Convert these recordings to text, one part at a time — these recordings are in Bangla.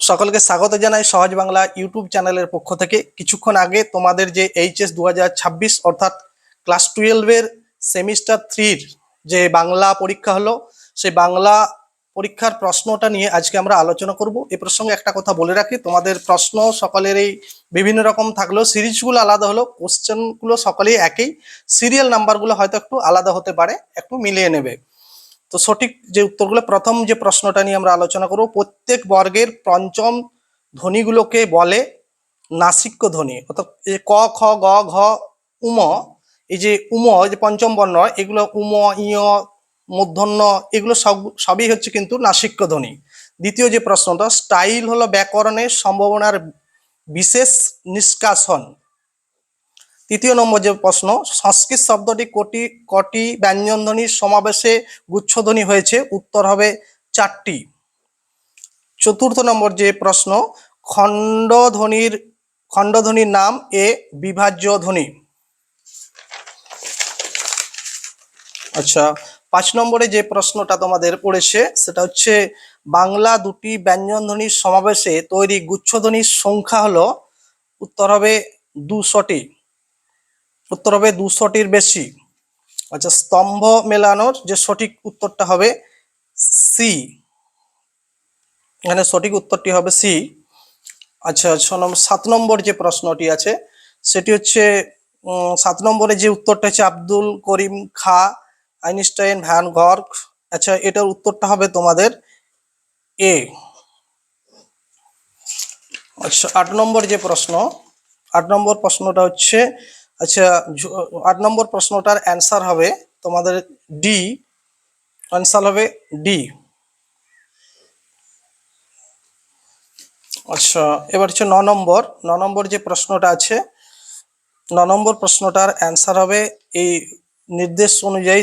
সকলকে স্বাগত জানাই সহজ বাংলা ইউটিউব চ্যানেলের পক্ষ থেকে। কিছুক্ষণ আগে তোমাদের যে এইচএস দু অর্থাৎ ক্লাস টুয়েলভের সেমিস্টার থ্রির যে বাংলা পরীক্ষা হলো, সেই বাংলা পরীক্ষার প্রশ্নটা নিয়ে আজকে আমরা আলোচনা করব। এ প্রসঙ্গে একটা কথা বলে রাখি, তোমাদের প্রশ্ন সকলের এই বিভিন্ন রকম থাকলেও সিরিজগুলো আলাদা হলো কোশ্চেনগুলো সকলেই একই। সিরিয়াল নাম্বারগুলো হয়তো একটু আলাদা হতে পারে, একটু মিলিয়ে নেবে। তো সঠিক যে উত্তরগুলো প্রথম যে প্রশ্নটা নিয়ে আমরা আলোচনা করব, প্রত্যেক বর্গের পঞ্চম ধ্বনিগুলোকে বলে নাসিক্য ধ্বনি, অর্থাৎ ক, খ, গ, ঘ, উম, এই যে উম যে পঞ্চম বর্ণ, এগুলো উম ইয় মূর্ধন্য এগুলো সব, সবই হচ্ছে কিন্তু নাসিক্য ধ্বনি। দ্বিতীয় যে প্রশ্নটা, স্টাইল হলো ব্যাকরণের সম্ভাবনার বিশেষ নিষ্কাশন। তৃতীয় নম্বর যে প্রশ্ন, সংস্কৃত শব্দটি কোটি, কটি ব্যঞ্জনধ্বনির সমাবেশে গুচ্ছধ্বনি হয়েছে, উত্তর হবে চারটি। চতুর্থ নম্বর যে প্রশ্ন, খণ্ডধ্বনির খণ্ডধ্বনির নাম এ বিভাজ্য ধ্বনি আচ্ছা পাঁচ নম্বরে যে প্রশ্নটা তোমাদের পড়েছে, সেটা হচ্ছে, বাংলা দুটি ব্যঞ্জনধ্বনির সমাবেশে তৈরি গুচ্ছধ্বনির সংখ্যা হলো, উত্তর হবে দুশোটি। উত্তর হবে দুশোটির বেশি। আচ্ছা স্তম্ভ মেলানোর যে সঠিক উত্তরটা হবে সি এখানে সঠিক উত্তরটি হবে সি আচ্ছা ছ নম্বর সাত নম্বর যে প্রশ্নটি আছে, সেটি হচ্ছে সাত নম্বরে যে উত্তরটা হচ্ছে আব্দুল করিম খা, আইনস্টাইন, ভ্যান গর্গ। আচ্ছা এটার উত্তরটা হবে তোমাদের এ আচ্ছা আট নম্বর যে প্রশ্ন, আট নম্বর প্রশ্নটা হচ্ছে আচ্ছা আট নম্বর প্রশ্নটার অ্যান্সার হবে তোমাদের ডি অ্যান্সার হবে ডি আচ্ছা এবার হচ্ছে ন নম্বর। ন নম্বর যে প্রশ্নটা আছে, ন নম্বর প্রশ্নটার অ্যান্সার হবে এই নির্দেশ অনুযায়ী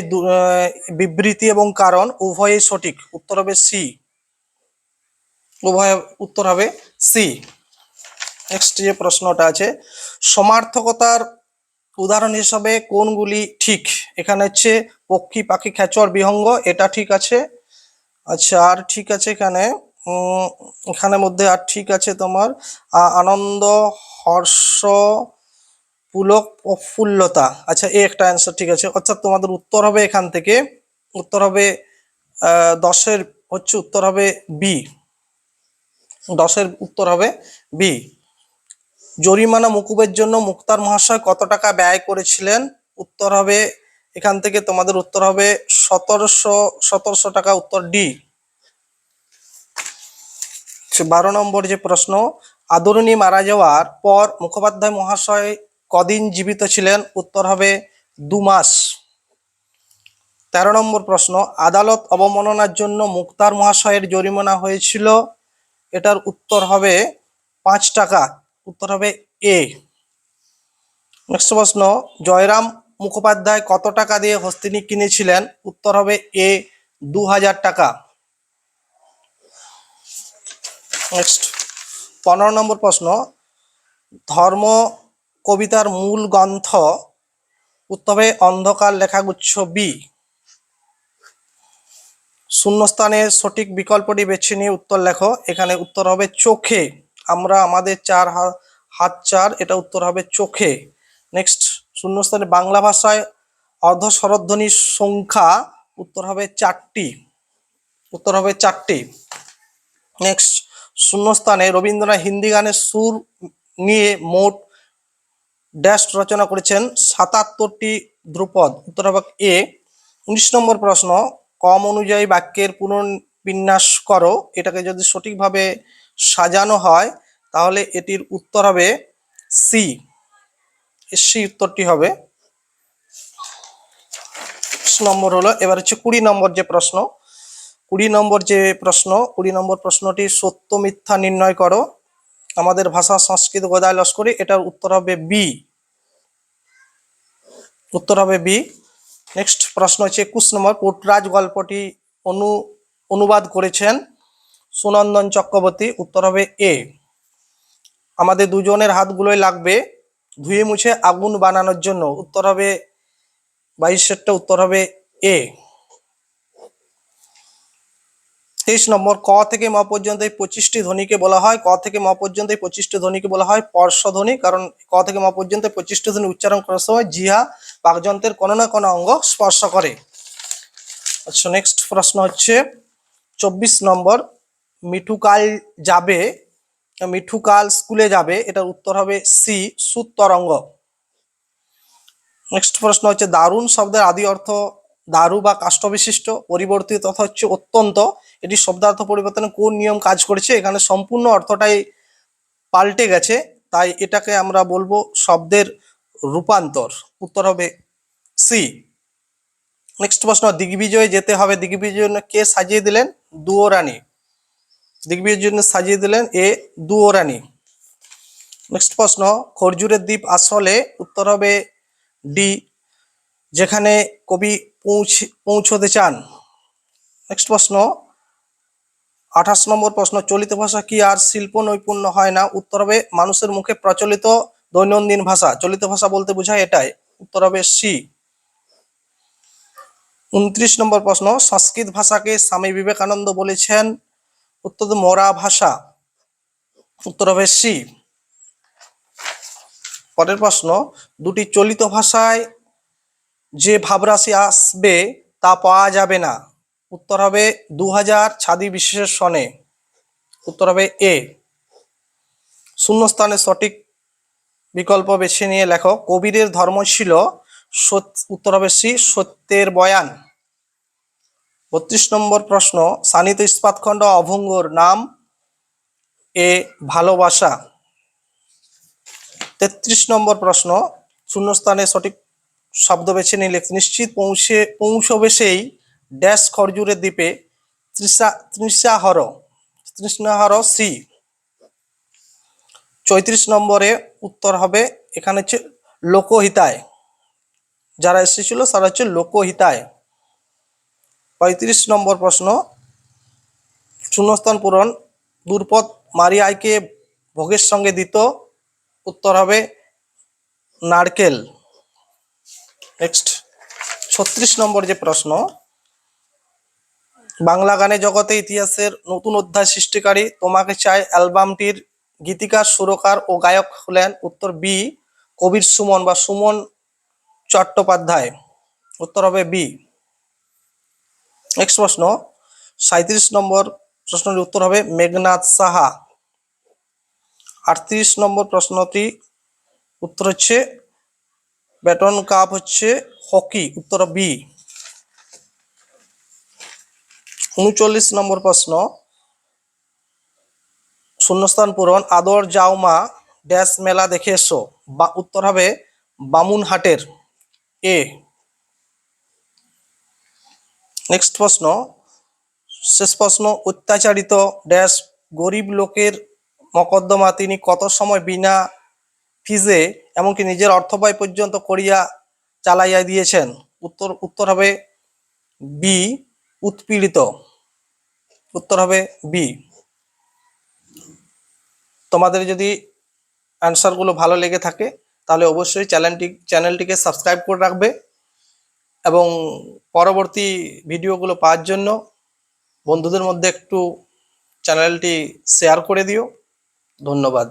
বিবৃতি এবং কারণ উভয়ই সঠিক। উত্তর হবে সি উভয় উত্তর হবে সি নেক্সট যে প্রশ্নটা আছে, সমার্থকতার উদাহরণ হিসাবে কোনগুলি ঠিক? এখানে হচ্ছে পক্ষী, পাখি, খেচর, বিহঙ্গ, এটা ঠিক আছে। আচ্ছা আর ঠিক আছে এখানে এখানে মধ্যে আর ঠিক আছে তোমার আনন্দ, হর্ষ, পুলক প্রফুল্লতা আচ্ছা এই একটা অ্যান্সার ঠিক আছে। অর্থাৎ তোমাদের উত্তর হবে এখান থেকে। উত্তর হবে দশের, হচ্ছে উত্তর হবে বি। দশের উত্তর হবে বি। জরিমানা মুকুবের জন্য মুক্তার মহাশয় কত টাকা ব্যয় করেছিলেন? উত্তর হবে, এখান থেকে তোমাদের উত্তর হবে সতেরোশো সতেরোশো টাকা উত্তর ডি। বারো নম্বর যে প্রশ্ন, আদরণী মারা যাওয়ার পর মুখোপাধ্যায় মহাশয় কদিন জীবিত ছিলেন? উত্তর হবে দু মাস। তেরো নম্বর প্রশ্ন, আদালত অবমাননার জন্য মুক্তার মহাশয়ের জরিমানা হয়েছিল? এটার উত্তর হবে পাঁচ টাকা। উত্তর হবে এ। নেক্সট প্রশ্ন, জয়রাম মুখোপাধ্যায় কত টাকা দিয়ে হস্তিনী কিনেছিলেন? উত্তর হবে এ, দু হাজার টাকা। নেক্সট, পনেরো নম্বর প্রশ্ন, ধর্ম কবিতার মূল গ্রন্থ, উত্তর অন্ধকার লেখাগুচ্ছ বি। শূন্যস্থানের সঠিক বিকল্পটি বেছে নিয়ে উত্তর লেখো, এখানে উত্তর হবে চোখে। আমরা আমাদের চার হাত চার, এটা উত্তর হবে চোখে। নেক্সট শূন্যস্থানে বাংলা ভাষায় অর্ধ স্বরধ্বনির সংখ্যা, উত্তর হবে চারটি। উত্তর হবে চারটি। নেক্সট শূন্যস্থানে রবীন্দ্রনাথ হিন্দি গানের সুর নিয়ে মোট ড্যাশ রচনা করেছেন সাতাত্তরটি ধ্রুপদ। উত্তর হবে এ। উনিশ নম্বর প্রশ্ন, কম অনুযায়ী বাক্যের পুনর্বিন্যাস করো। এটাকে যদি সঠিকভাবে সাজানো হয়, তাহলে এটির উত্তর হবে সি সি উত্তরটি হবে। নম্বর হলো, এবার হচ্ছে কুড়ি নম্বর যে প্রশ্ন। কুড়ি নম্বর যে প্রশ্ন, কুড়ি নম্বর প্রশ্নটি সত্য, মিথ্যা নির্ণয় করো। আমাদের ভাষা, সংস্কৃত গোদায় লস্করি, এটার উত্তর হবে বি উত্তর হবে বি নেক্সট প্রশ্ন হচ্ছে, একুশ নম্বর পোটরাজ গল্পটি অনু, অনুবাদ করেছেন সুনন্দন চক্রবর্তী, উত্তর হবে এ। আমাদের দুজনের হাতগুলোই লাগবে ধুয়ে মুছে আগুন বানানোর জন্য। উত্তর হবে বাইশেরটা উত্তর হবে এ। তেইশ নম্বর, ক থেকে ম পর্যন্ত এই পঁচিশটি ধ্বনিকে বলা হয়। ক থেকে ম পর্যন্ত এই পঁচিশটি ধ্বনিকে বলা হয় পর্শধ্বনি কারণ ক থেকে ম পর্যন্ত পঁচিশটি ধ্বনি উচ্চারণ করার সময় জিহা বাকযন্ত্রের কোনো না কোনো অঙ্গ স্পর্শ করে। আচ্ছা নেক্সট প্রশ্ন হচ্ছে, চব্বিশ নম্বর মিঠু কাল যাবে, মিঠু কাল স্কুলে যাবে, এটার উত্তর হবে সি, সুতরঙ্গ। নেক্সট প্রশ্ন হচ্ছে, দারুণ শব্দের আদি অর্থ দারু বা কাষ্ঠ বিশিষ্ট, পরিবর্তিত অর্থ হচ্ছে অত্যন্ত। এটি শব্দার্থ পরিবর্তনে কোন নিয়ম কাজ করেছে? এখানে সম্পূর্ণ অর্থটাই পাল্টে গেছে, তাই এটাকে আমরা বলব শব্দের রূপান্তর। উত্তর হবে সি। নেক্সট প্রশ্ন, দিগ্বিজয়ে যেতে হবে। দিগ্বিজয়ের জন্য কে সাজিয়ে দিলেন দুও রানী দিগ্বিজয়ের জন্য সাজিয়ে দিলেন এ দুও রানী নেক্সট প্রশ্ন, খরজুরের দ্বীপ আসলে উত্তর হবে ডি, যেখানে কবি পৌঁছে, পৌঁছতে চান। নেক্সট প্রশ্ন, আঠাশ নম্বর প্রশ্ন, চলিত ভাষা কি আর শিল্প নৈপুণ্য হয় না? উত্তর হবে মানুষের মুখে প্রচলিত দৈনন্দিন ভাষা। চলিত ভাষা বলতে বোঝায় এটাই। উত্তর হবে সি। উনত্রিশ নম্বর প্রশ্ন, সংস্কৃত ভাষাকে স্বামী বিবেকানন্দ বলেছেন উত্তর মরা ভাষা। উত্তর পরের প্রশ্ন, দুটি চলিত ভাষায় যে ভাবরাশি আসবে তা পাওয়া যাবে না। উত্তর হবে দু হাজার ছাদি বিশেষের সনে। উত্তর হবে এ। শূন্যস্থানে সঠিক বিকল্প বেছে নিয়ে লেখো। কবিরের ধর্ম ছিল উত্তর হবে সি সত্যের বয়ান। বত্রিশ নম্বর প্রশ্ন, সানিত ইস্পাতখণ্ড অভঙ্গর নাম এ ভালোবাসা? তেত্রিশ নম্বর প্রশ্ন, শূন্যস্থানে সঠিক শব্দ বেছে নিলে নিশ্চিত পৌঁছে, পৌঁছবে সেই ড্যাশ খরজুরের দ্বীপে তৃষা, তৃষাহর, তৃষ্ণাহর শ্রী। চৌত্রিশ নম্বরে উত্তর হবে, এখানে হচ্ছে লোকহিতায়। যারা এসেছিল, তারা হচ্ছে লোকহিতায়। পঁয়ত্রিশ নম্বর প্রশ্ন, শূন্যস্থান পূরণ, দুর্পদ মারিয়াইকে ভোগের সঙ্গে দিত, উত্তর হবে নারকেল। নেক্সট ছত্রিশ নম্বর যে প্রশ্ন, বাংলা গানে জগতে ইতিহাসের নতুন অধ্যায় সৃষ্টিকারী, তোমাকে চাই অ্যালবামটির গীতিকার, সুরকার ও গায়ক হলেন উত্তর বি কবির সুমন বা সুমন চট্টোপাধ্যায়, উত্তর হবে বি। নেক্সট প্রশ্ন সাঁত্রিশ নম্বর প্রশ্নের উত্তর হবে মেঘনাথ সাহা। আটত্রিশ নম্বর প্রশ্নটি উত্তর হচ্ছে, ব্যাটন কাপ হচ্ছে হকি, উত্তর বি। উনচল্লিশ নম্বর প্রশ্ন, শূন্যস্থান পূরণ, আদর জাউমা ড্যাশ মেলা দেখে এসো। বা, উত্তর হবে বামুনহাটের, এ। নেক্সট প্রশ্ন, শেষ প্রশ্ন অত্যাচারিত ড্যাশ গরিব লোকের মকদ্দমা তিনি কত সময় বিনা ফিজে এমনকি নিজের অর্থ ব্যয় পর্যন্ত করিয়া চালাইয়া দিয়েছেন? উত্তর উত্তর হবে বি, উৎপীড়িত। উত্তর হবে বি। তোমাদের যদি অ্যান্সারগুলো ভালো লেগে থাকে, তাহলে অবশ্যই চ্যানেলটি, চ্যানেলটিকে সাবস্ক্রাইব করে রাখবে। এবং পরবর্তী ভিডিওগুলো পাওয়ার জন্য বন্ধুদের মধ্যে একটু চ্যানেলটি শেয়ার করে দিও। ধন্যবাদ।